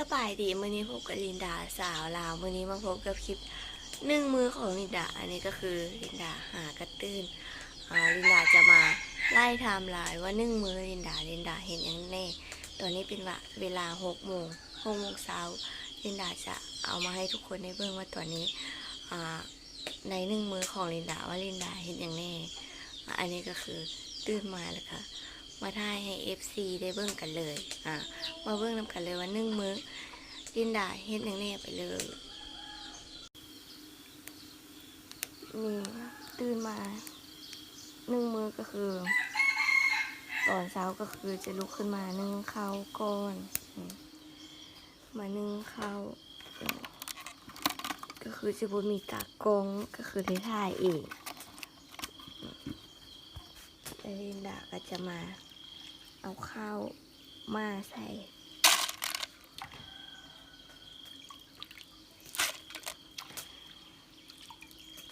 สบายดีมือนี้พบกับลินดาสาวลาวมือนี้มาพบกับคลิปหนึ่งมือของลินดา อันนี้ก็คือลินดาหากระตื้นลินดาจะมาไล่ไทม์ไลน์ว่าหนึ่งมือลินดาลินดาเห็นอย่างแน่ตอนนี้เป็นวเวลาหกโมงหกโมงเช้าลินดาจะเอามาให้ทุกคนได้เบิ่งว่าตอนนี้ในหนึ่งมือของลินดาว่าลินดาเห็นอย่างแน่อันนี้ก็คือตื่นมาแล้วค่ะ มาถ่ายให้ FC ได้เบิ่งกันเลยอ่ามาเบิ่งนำกันเลยว่านึ่งมื้อลินดาเฮ็ดอย่างแน่ไปเลยนี่ตื่นมานึ่งมื้อก็คือตอนเช้าก็คือจะลุกขึ้นมานึ่งข้าวก่อนมานึ่งข้าวก็คือจะบ่มีตากล้องก็คือได้ถ่ายเองอืมแล้วลินดาก็จะมา เอาข้าวมาใส่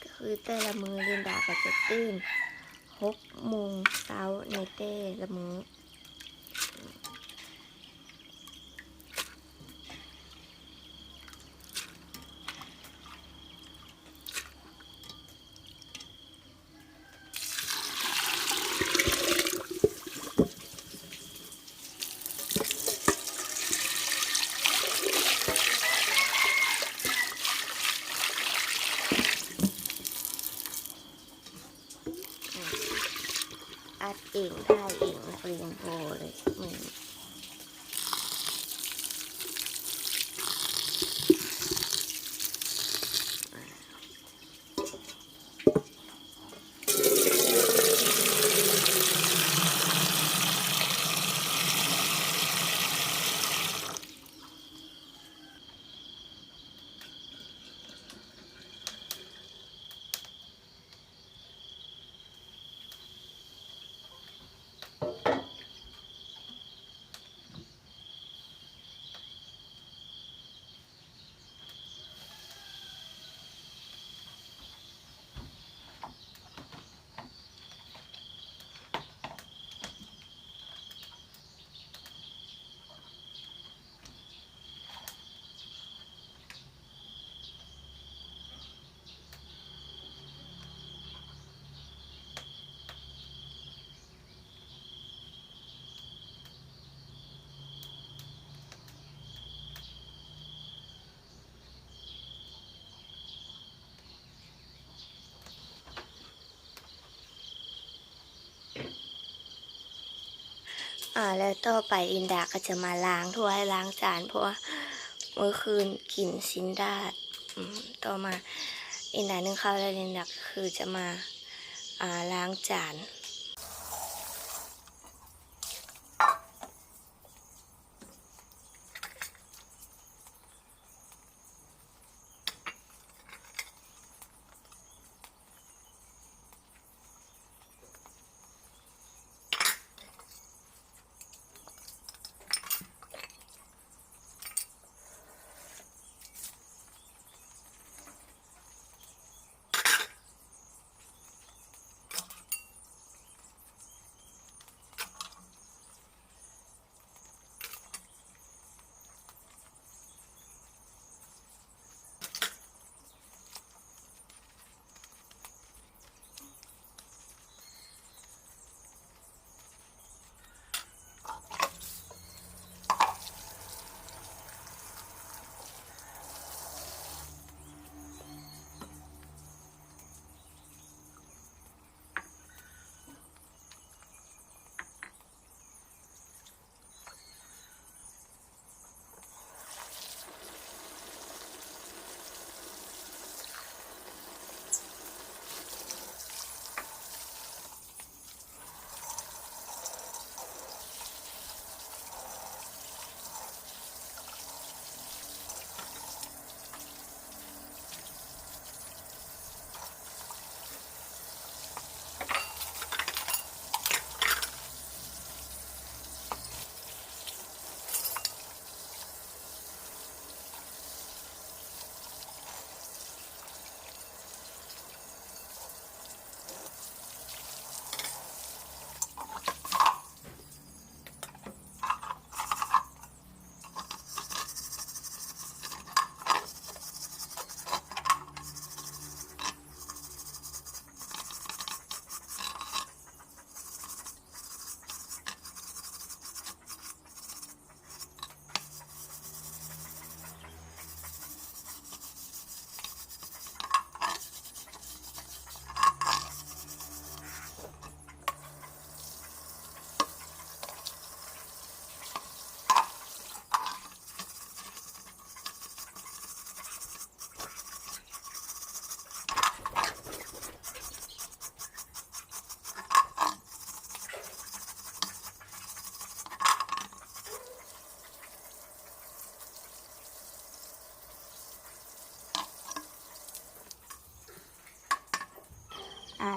ก็คือแต่ละมือเรียนดาก็จะตื่นหกโมงเช้าในเต้ละมือ อัดเองได้เองเรียงโพเลยเหมือน อ่า แล้วต่อไปอินดาก็จะมาล้างถ้วยล้างจาน เพราะว่าเมื่อคืนกินซินดาต่อมาอินดานึ่งข้าวแล้วอินดาคือจะมาอ่าล้างจาน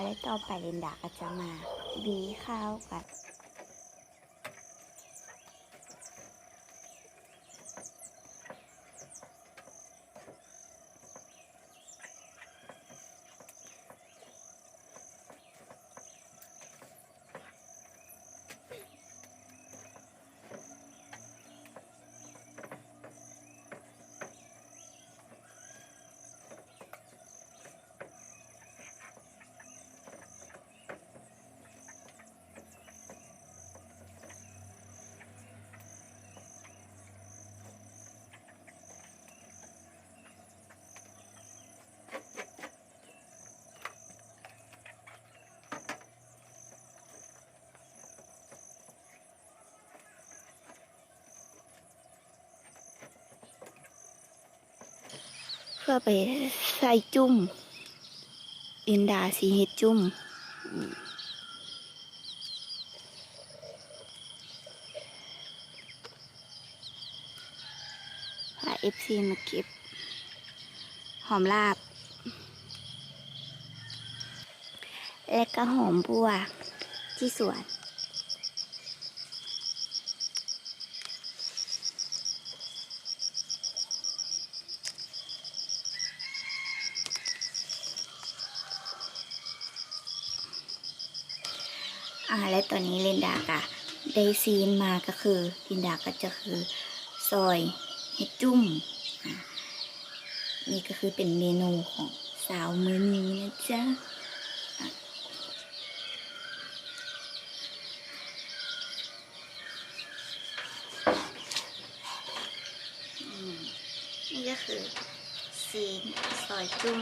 และต่อไปลินดาก็จะมาบีข้าวกัน เพื่อไปใส่จุ่มลินดาสีเฮ็ดจุ่มอืมพาเอฟซีมาเก็บ หอมลาบ และก็หอมบัวที่สวน อ่าและตอนนี้ลินดากะได้ซีนมาก็คือลินดาก็จะคือซอยเห็ดจุ่มอะนี่ก็คือเป็นเมนูของสาวมือนี้นะจ๊ะอะอืมนี่ก็คือซีนซอยจุ่ม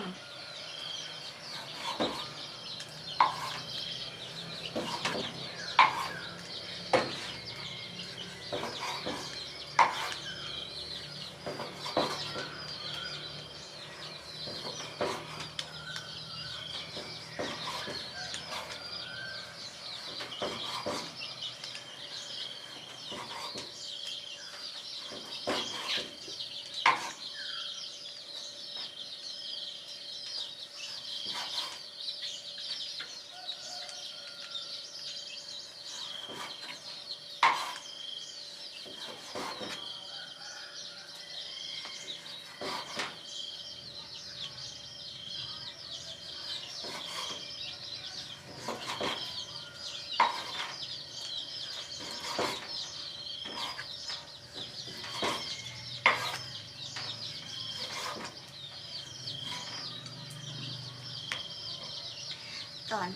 อน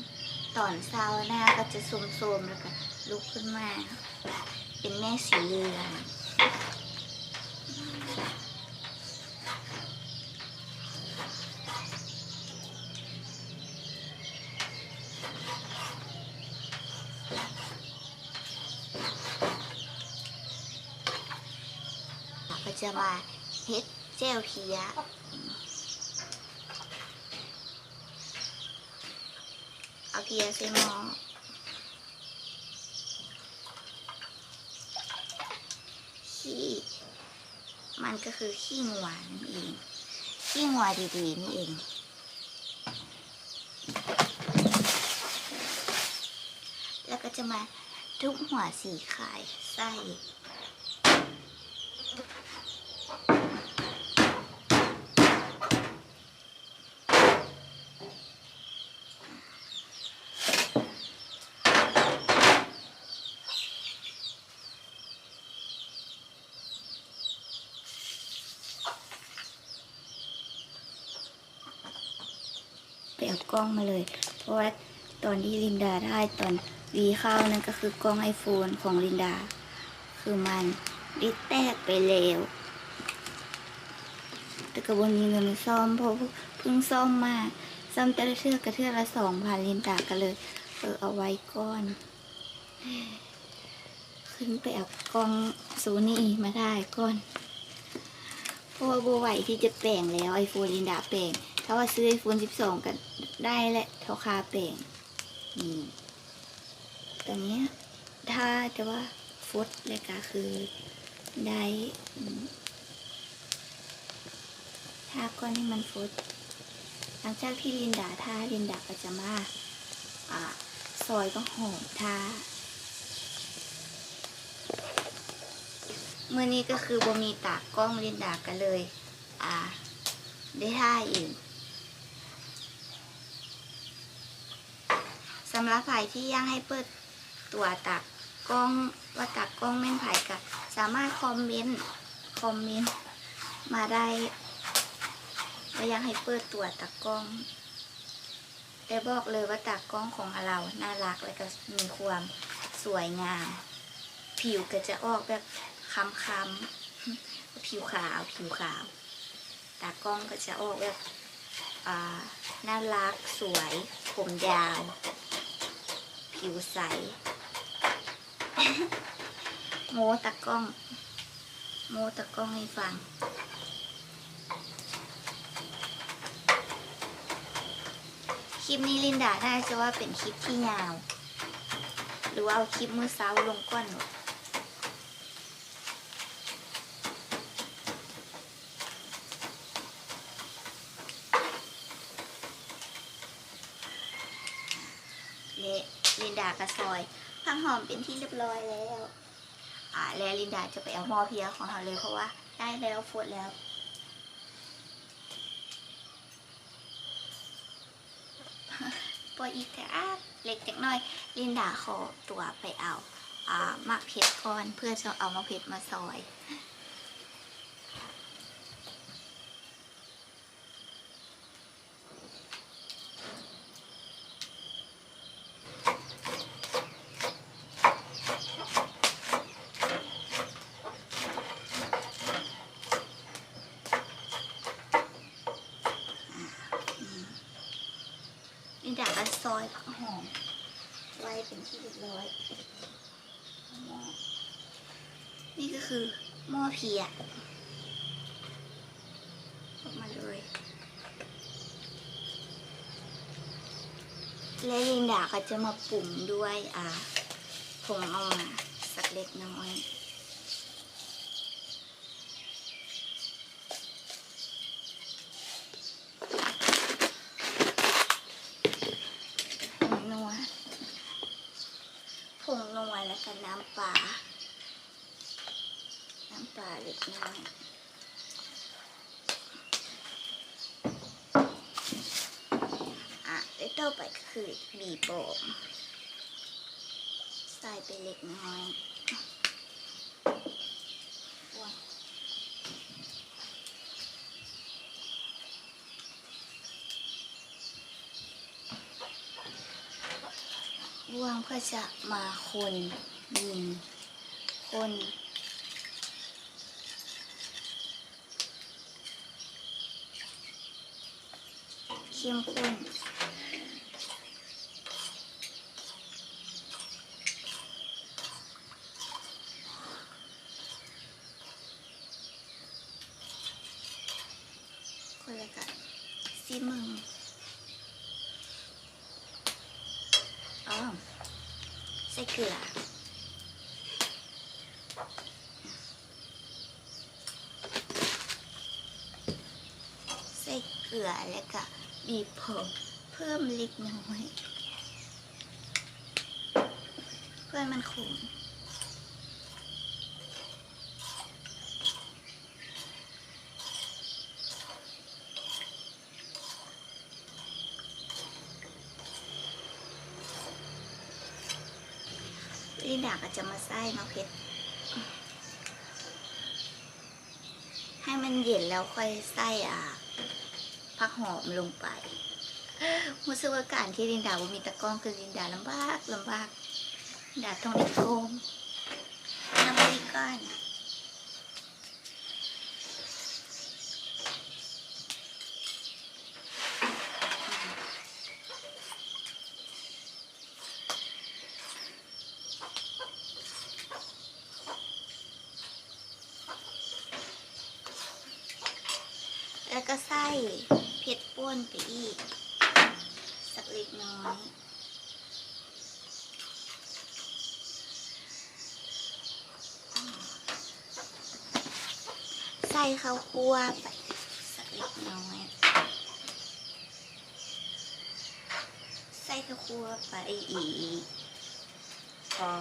ตอนเช้าหน้าก็จะโสมๆแล้วก็ลุกขึ้นมา เป็นแม่สีเรือนก็จะมาเฮ็ดเจลเพีย เอาเพียใส่หม้อขี้มันก็คือขี้งัวนั่นเองขี้งัวดีๆนี่เองแล้วก็จะมาทุบหัวสีขายไส้ ไปเอากล้องมาเลย เพราะว่าตอนที่ลินดาได้ตอนวีเข้านั่นก็คือกล้องไอโฟนของลินดา คือมันได้แตกไปแล้วแต่กระบวนมีเงินซ่อมเพราะเพิ่งซ่อมมาซ่อมแต่ละเทือกกระเทือกละสองพันลินดากันเลยเออเอาไว้ก่อนขึ้นไปเอากล้องโซนี่มาได้ก่อนเพราะว่าโบไหวที่จะแปลงแล้วไอโฟนลินดาแปลง ถ้าว่าซื้อไอโฟน12 กัน ได้แหละเท่าคาแปลงนี่ตอนเนี้ยถ้าจะว่าฟุตเลยก็คือได้ถ้าก้อนนี้มันฟุตหลังจากที่ลินดาท่าลินดาก็จะมาอ่าซอยก็หอมท่าเมื่อนี้ก็คือบ่มีตากกล้องลินดากันเลย อ่า ได้ท่าเอง สำหรับไผ่ที่ยังให้เปิดตัวตักกล้องว่าตักกล้องแม่นไผ่ก็สามารถคอมเมนต์คอมเมนต์มาได้ว่ายังให้เปิดตัวตักกล้อง แต่บอกเลยว่าตักกล้องของเราน่ารักและก็มีความสวยงาม ผิวก็จะออกแบบค้ำๆผิวขาวผิวขาวตากล้องก็จะออกแบบอ่าน่ารักสวย ผมยาว ผิวใส โมตะกล้อง โมตะกล้องให้ฟัง คลิปนี้ลินดาได้จะว่าเป็นคลิปที่ยาว หรือว่าเอาคลิปมือเช้าลงก้อนหนูเละลิน ดากระซอยพังหอมเป็นที่เรียบร้อยแล้วอ่าแล้วลินดาจะไปเอาหม้อเพียของเราเลยเพราะว่าได้แล้วฟดแล้วปออีกแต่อาเล็กจักหน่อย ลินดาขอตัวไปเอาอ่ามะเผ็ดก่อนเพื่อจะเอามะเผ็ดมาซอย ลินดาก็ซอยผักหอมไว้เป็นที่เรียบร้อยหม้อ นี่ก็คือหม้อเพียออกมาเลย และลินดาก็จะมาปรุงด้วยอ่าผงเอามาสักเล็กน้อยผงนัวผงนัวแล้วก็น้ำปลา ปลาเล็กน้อยอะแล้วต่อไปก็คือบีบโบมใส่ไปเล็กน้อยว้าวว่างเพื่อจะมาคนยิงคน เข้มข้นคนละกันซีมึงอ๋อใส่เกลือใส่เกลือแล้วก็ บีบผงเพิ่มเล็กน้อย เพื่อให้มันขมลินดาก็จะมาใส่มะเพ็ดให้มันเย็นแล้วค่อยใส่อะ ผักหอมลงไปรู้สึกว่าการที่ลินดาบ่มีตะกร้องคือลินดาลำบากลำบากดาต้องได้โกมน้ำพริกก้อน ใส่ข้าวคั่วไปสักเล็กน้อย ใส่ข้าวคั่วไปอีกพอ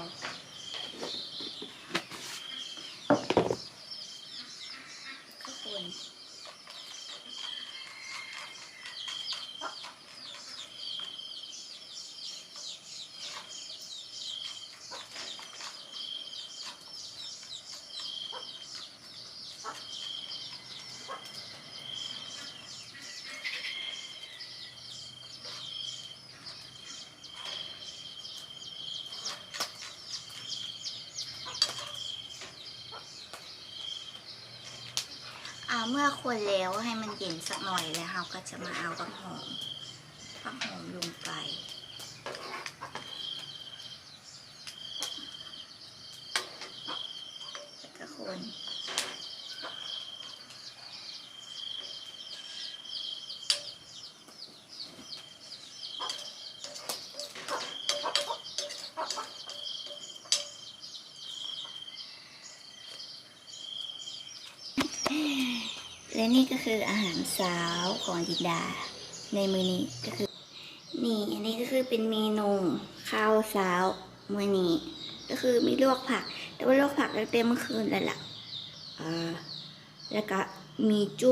เมื่อคนแล้วให้มันเย็นสักหน่อยแล้วเราก็จะมาเอาบังหอมบังหอมลงไป แล้วก็คน และ นี่ก็คืออาหารเช้าของดิดา ในมือนี้ก็คือ นี่อันนี้ก็คือเป็นเมนูข้าวเช้ามื้อนี้ ก็คือมีลวกผัก แต่ว่าลวกผักตั้งแต่เมื่อคืนแล้วล่ะแล้วก็มีจุ้ม